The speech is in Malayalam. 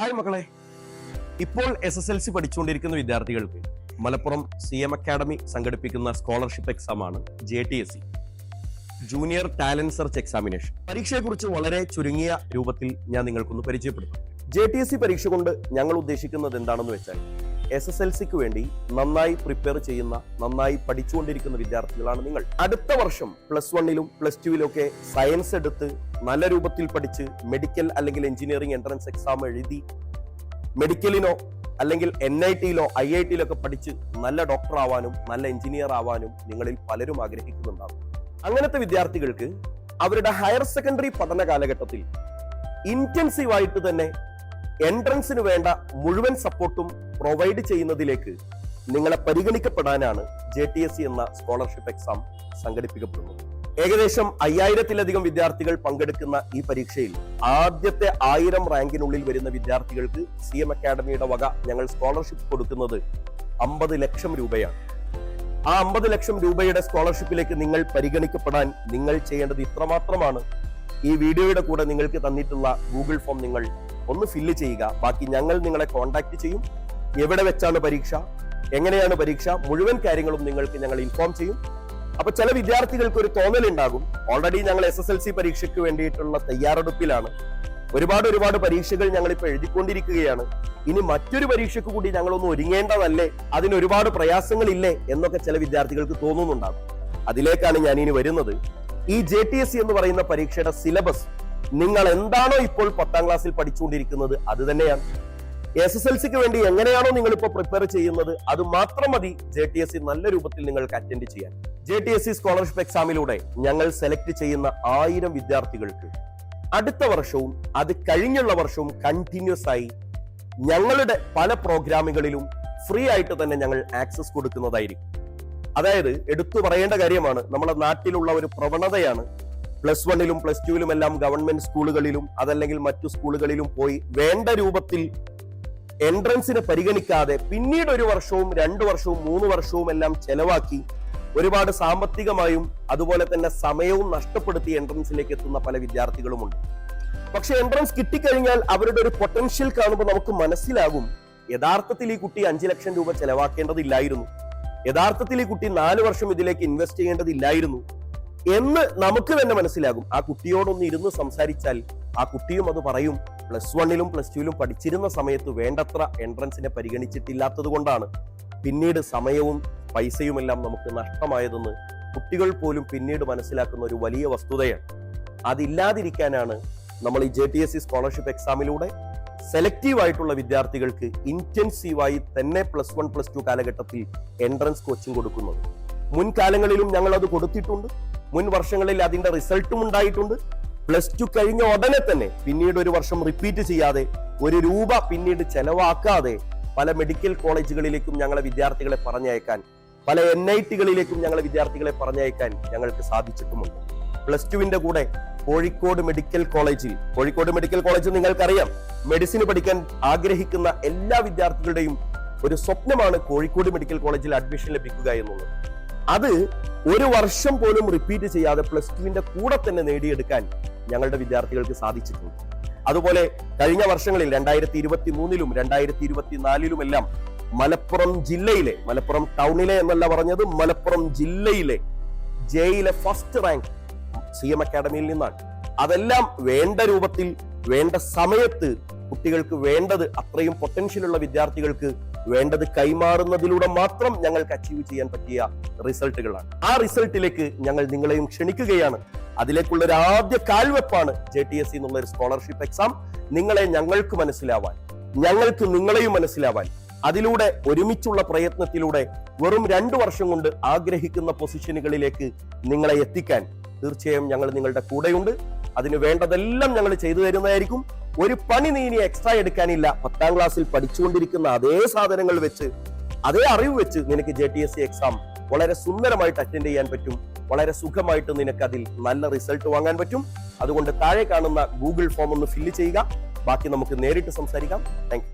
ഹായ് മക്കളെ. ഇപ്പോൾ എസ് എസ് എൽ സി പഠിച്ചുകൊണ്ടിരിക്കുന്ന വിദ്യാർത്ഥികൾക്ക് മലപ്പുറം സി എം അക്കാഡമി സംഘടിപ്പിക്കുന്ന സ്കോളർഷിപ്പ് എക്സാം ആണ് J T S C junior talent search examination പരീക്ഷയെക്കുറിച്ച് വളരെ ചുരുങ്ങിയ രൂപത്തിൽ ഞാൻ നിങ്ങൾക്കൊന്ന് പരിചയപ്പെടുത്താം. ജെ ടി എസ് സി പരീക്ഷ കൊണ്ട് ഞങ്ങൾ ഉദ്ദേശിക്കുന്നത് എന്താണെന്ന് വെച്ചാൽ എസ് എസ് എൽ സിക്ക് വേണ്ടി നന്നായി പ്രിപ്പയർ ചെയ്യുന്ന നന്നായി പഠിച്ചുകൊണ്ടിരിക്കുന്ന വിദ്യാർത്ഥികളാണ് നിങ്ങൾ. അടുത്ത വർഷം പ്ലസ് വണ്ണിലും പ്ലസ് ടുവിലും ഒക്കെ സയൻസ് എടുത്ത് നല്ല രൂപത്തിൽ പഠിച്ച് മെഡിക്കൽ അല്ലെങ്കിൽ എഞ്ചിനീയറിംഗ് എൻട്രൻസ് എക്സാം എഴുതി മെഡിക്കലിനോ അല്ലെങ്കിൽ എൻ ഐ ടിയിലോ ഐ ഐ ടിയിലൊക്കെ പഠിച്ച് നല്ല ഡോക്ടർ ആവാനും നല്ല എഞ്ചിനീയർ ആവാനും നിങ്ങളിൽ പലരും ആഗ്രഹിക്കുന്നുണ്ടാവും. അങ്ങനത്തെ വിദ്യാർത്ഥികൾക്ക് അവരുടെ ഹയർ സെക്കൻഡറി പഠന കാലഘട്ടത്തിൽ ഇന്റൻസീവായിട്ട് തന്നെ എൻട്രൻസിന് വേണ്ട മുഴുവൻ സപ്പോർട്ടും പ്രൊവൈഡ് ചെയ്യുന്നതിലേക്ക് നിങ്ങളെ പരിഗണിക്കപ്പെടാനാണ് ജെ സി എന്ന സ്കോളർഷിപ്പ് എക്സാം സംഘടിപ്പിക്കപ്പെടുന്നത്. ഏകദേശം അയ്യായിരത്തിലധികം വിദ്യാർത്ഥികൾ പങ്കെടുക്കുന്ന ഈ പരീക്ഷയിൽ ആദ്യത്തെ ആയിരം റാങ്കിനുള്ളിൽ വരുന്ന വിദ്യാർത്ഥികൾക്ക് സി എം അക്കാഡമിയുടെ വക ഞങ്ങൾ സ്കോളർഷിപ്പ് കൊടുക്കുന്നത് അമ്പത് ലക്ഷം രൂപയാണ്. ആ അമ്പത് ലക്ഷം രൂപയുടെ സ്കോളർഷിപ്പിലേക്ക് നിങ്ങൾ പരിഗണിക്കപ്പെടാൻ നിങ്ങൾ ചെയ്യേണ്ടത് ഇത്രമാത്രമാണ്. ഈ വീഡിയോയുടെ കൂടെ നിങ്ങൾക്ക് തന്നിട്ടുള്ള ഗൂഗിൾ ഫോം നിങ്ങൾ ഒന്ന് ഫില്ല് ചെയ്യുക. ബാക്കി ഞങ്ങൾ നിങ്ങളെ കോൺടാക്ട് ചെയ്യും. എവിടെ വെച്ചാണ് പരീക്ഷ? എങ്ങനെയാണ് പരീക്ഷ? മുഴുവൻ കാര്യങ്ങളും നിങ്ങൾക്ക് ഞങ്ങൾ ഇൻഫോം ചെയ്യും. അപ്പൊ ചില വിദ്യാർത്ഥികൾക്ക് ഒരു തോന്നലുണ്ടാകും. ഓൾറെഡി ഞങ്ങൾ എസ് എസ് എൽ സി പരീക്ഷയ്ക്ക് വേണ്ടിയിട്ടുള്ള തയ്യാറെടുപ്പിലാണ്. ഒരുപാട് ഒരുപാട് പരീക്ഷകൾ ഞങ്ങൾ ഇപ്പൊ എഴുതിക്കൊണ്ടിരിക്കുകയാണ്. ഇനി മറ്റൊരു പരീക്ഷയ്ക്ക് കൂടി ഞങ്ങളൊന്ന് ഒരുങ്ങേണ്ടതല്ലേ? അതിന് ഒരുപാട് പ്രയാസങ്ങൾ പ്രയാസങ്ങളില്ലേ? എന്നൊക്കെ ചില വിദ്യാർത്ഥികൾക്ക് തോന്നുന്നുണ്ടാകും. അതിലേക്കാണ് ഞാൻ ഇനി വരുന്നത്. ഈ ജെ ടി എസ് എന്ന് പറയുന്ന പരീക്ഷയുടെ സിലബസ് നിങ്ങൾ എന്താണോ ഇപ്പോൾ പത്താം ക്ലാസ്സിൽ പഠിച്ചുകൊണ്ടിരിക്കുന്നത് അത് തന്നെയാണ്. എസ് എസ് എൽ സിക്ക് വേണ്ടി എങ്ങനെയാണോ നിങ്ങൾ ഇപ്പോൾ പ്രിപ്പയർ ചെയ്യുന്നത് അത് മാത്രം മതി ജെ ടി എസ് സി നല്ല രൂപത്തിൽ നിങ്ങൾക്ക് അറ്റൻഡ് ചെയ്യാൻ. J T S C scholarship എക്സാമിലൂടെ ഞങ്ങൾ സെലക്ട് ചെയ്യുന്ന ആയിരം വിദ്യാർത്ഥികൾക്ക് അടുത്ത വർഷവും അത് കഴിഞ്ഞുള്ള വർഷവും കണ്ടിന്യൂസ് ആയി ഞങ്ങളുടെ പല പ്രോഗ്രാമുകളിലും ഫ്രീ ആയിട്ട് തന്നെ ഞങ്ങൾ ആക്സസ് കൊടുക്കുന്നതായിരിക്കും. അതായത് എടുത്തു പറയേണ്ട കാര്യമാണ് നമ്മുടെ നാട്ടിലുള്ള ഒരു പ്രവണതയാണ്. പ്ലസ് വണ്ണിലും പ്ലസ് ടുവിലും എല്ലാം ഗവൺമെന്റ് സ്കൂളുകളിലും അതല്ലെങ്കിൽ മറ്റു സ്കൂളുകളിലും പോയി വേണ്ട രൂപത്തിൽ എൻട്രൻസിനെ പരിഗണിക്കാതെ പിന്നീട് ഒരു വർഷവും രണ്ടു വർഷവും മൂന്ന് വർഷവും എല്ലാം ചെലവാക്കി ഒരുപാട് സാമ്പത്തികമായും അതുപോലെ തന്നെ സമയവും നഷ്ടപ്പെടുത്തി എൻട്രൻസിലേക്ക് എത്തുന്ന പല വിദ്യാർത്ഥികളുമുണ്ട്. പക്ഷെ എൻട്രൻസ് കിട്ടിക്കഴിഞ്ഞാൽ അവരുടെ ഒരു പൊട്ടൻഷ്യൽ കാണുമ്പോൾ നമുക്ക് മനസ്സിലാകും യഥാർത്ഥത്തിൽ ഈ കുട്ടി അഞ്ചു ലക്ഷം രൂപ ചെലവാക്കേണ്ടതില്ലായിരുന്നു. യഥാർത്ഥത്തിൽ ഈ കുട്ടി നാല് വർഷം ഇതിലേക്ക് ഇൻവെസ്റ്റ് ചെയ്യേണ്ടതില്ലായിരുന്നു എന്ന് നമുക്ക് തന്നെ മനസ്സിലാകും. ആ കുട്ടിയോടൊന്ന് ഇരുന്ന് സംസാരിച്ചാൽ ആ കുട്ടിയും അത് പറയും. പ്ലസ് വണ്ണിലും പ്ലസ് ടുവിലും പഠിച്ചിരുന്ന സമയത്ത് വേണ്ടത്ര എൻട്രൻസിനെ പരിഗണിച്ചിട്ടില്ലാത്തത് കൊണ്ടാണ് പിന്നീട് സമയവും പൈസയുമെല്ലാം നമുക്ക് നഷ്ടമായതെന്ന് കുട്ടികൾ പോലും പിന്നീട് മനസ്സിലാക്കുന്ന ഒരു വലിയ വസ്തുതയാണ്. അതില്ലാതിരിക്കാനാണ് നമ്മൾ ഈ J T S C scholarship എക്സാമിലൂടെ selective ആയിട്ടുള്ള വിദ്യാർത്ഥികൾക്ക് ഇന്റൻസീവായി തന്നെ പ്ലസ് വൺ പ്ലസ് ടു കാലഘട്ടത്തിൽ എൻട്രൻസ് കോച്ചിങ് കൊടുക്കുന്നത്. മുൻകാലങ്ങളിലും ഞങ്ങൾ അത് കൊടുത്തിട്ടുണ്ട്. മുൻ വർഷങ്ങളിൽ അതിന്റെ റിസൾട്ടും ഉണ്ടായിട്ടുണ്ട്. പ്ലസ് ടു കഴിഞ്ഞ ഉടനെ തന്നെ പിന്നീട് ഒരു വർഷം റിപ്പീറ്റ് ചെയ്യാതെ ഒരു രൂപ പിന്നീട് ചെലവാക്കാതെ പല മെഡിക്കൽ കോളേജുകളിലേക്കും ഞങ്ങളെ വിദ്യാർത്ഥികളെ പറഞ്ഞയക്കാൻ പല എൻ ഐ ടികളിലേക്കും ഞങ്ങളെ വിദ്യാർത്ഥികളെ പറഞ്ഞയക്കാൻ ഞങ്ങൾക്ക് സാധിച്ചിട്ടുമുണ്ട്. പ്ലസ് ടുവിന്റെ കൂടെ കോഴിക്കോട് മെഡിക്കൽ കോളേജിൽ കോഴിക്കോട് മെഡിക്കൽ കോളേജ് നിങ്ങൾക്കറിയാം മെഡിസിൻ പഠിക്കാൻ ആഗ്രഹിക്കുന്ന എല്ലാ വിദ്യാർത്ഥികളുടെയും ഒരു സ്വപ്നമാണ് കോഴിക്കോട് മെഡിക്കൽ കോളേജിൽ അഡ്മിഷൻ ലഭിക്കുക എന്നുള്ളത്. അത് ഒരു വർഷം പോലും റിപ്പീറ്റ് ചെയ്യാതെ പ്ലസ് ടുവിന്റെ കൂടെ തന്നെ നേടിയെടുക്കാൻ ഞങ്ങളുടെ വിദ്യാർത്ഥികൾക്ക് സാധിച്ചിട്ടുണ്ട്. അതുപോലെ കഴിഞ്ഞ വർഷങ്ങളിൽ രണ്ടായിരത്തി ഇരുപത്തി മൂന്നിലും രണ്ടായിരത്തി ഇരുപത്തിനാലിലുമെല്ലാം മലപ്പുറം ജില്ലയിലെ മലപ്പുറം ടൗണിലെ എന്നല്ല പറഞ്ഞത് മലപ്പുറം ജില്ലയിലെ ജെയിലെ ഫസ്റ്റ് റാങ്ക് സി എം അക്കാഡമിയിൽ നിന്നാണ്. അതെല്ലാം വേണ്ട രൂപത്തിൽ വേണ്ട സമയത്ത് കുട്ടികൾക്ക് വേണ്ടത് അത്രയും പൊട്ടൻഷ്യൽ ഉള്ള വിദ്യാർത്ഥികൾക്ക് വേണ്ടത് കൈമാറുന്നതിലൂടെ മാത്രം ഞങ്ങൾക്ക് അച്ചീവ് ചെയ്യാൻ പറ്റിയ റിസൾട്ടുകളാണ് ആ റിസൾട്ടിലേക്ക് ഞങ്ങൾ നിങ്ങളെയും ക്ഷണിക്കുകയാണ്. അതിലേക്കുള്ള ഒരു ആദ്യ കാൽവെപ്പാണ് ജെ ടി എസ് സി എന്നുള്ള ഒരു സ്കോളർഷിപ്പ് എക്സാം നിങ്ങളെ ഞങ്ങൾക്ക് മനസ്സിലാവാൻ ഞങ്ങൾക്ക് നിങ്ങളെയും മനസ്സിലാവാൻ അതിലൂടെ ഒരുമിച്ചുള്ള പ്രയത്നത്തിലൂടെ വെറും രണ്ടു വർഷം കൊണ്ട് ആഗ്രഹിക്കുന്ന പൊസിഷനുകളിലേക്ക് നിങ്ങളെ എത്തിക്കാൻ തീർച്ചയായും ഞങ്ങൾ നിങ്ങളുടെ കൂടെയുണ്ട്. അതിന് വേണ്ടതെല്ലാം ഞങ്ങൾ ചെയ്തു തരുന്നതായിരിക്കും. ഒരു പണി നീ ഇനി എക്സ്ട്രാ എടുക്കാനില്ല. പത്താം ക്ലാസ്സിൽ പഠിച്ചുകൊണ്ടിരിക്കുന്ന അതേ സാധനങ്ങൾ വെച്ച് അതേ അറിവ് വെച്ച് നിനക്ക് J T S C exam വളരെ സുന്ദരമായിട്ട് അറ്റൻഡ് ചെയ്യാൻ പറ്റും. വളരെ സുഖമായിട്ട് നിനക്ക് അതിൽ നല്ല റിസൾട്ട് വാങ്ങാൻ പറ്റും. അതുകൊണ്ട് താഴെ കാണുന്ന ഗൂഗിൾ ഫോം ഒന്ന് ഫില്ല് ചെയ്യുക. ബാക്കി നമുക്ക് നേരിട്ട് സംസാരിക്കാം. താങ്ക്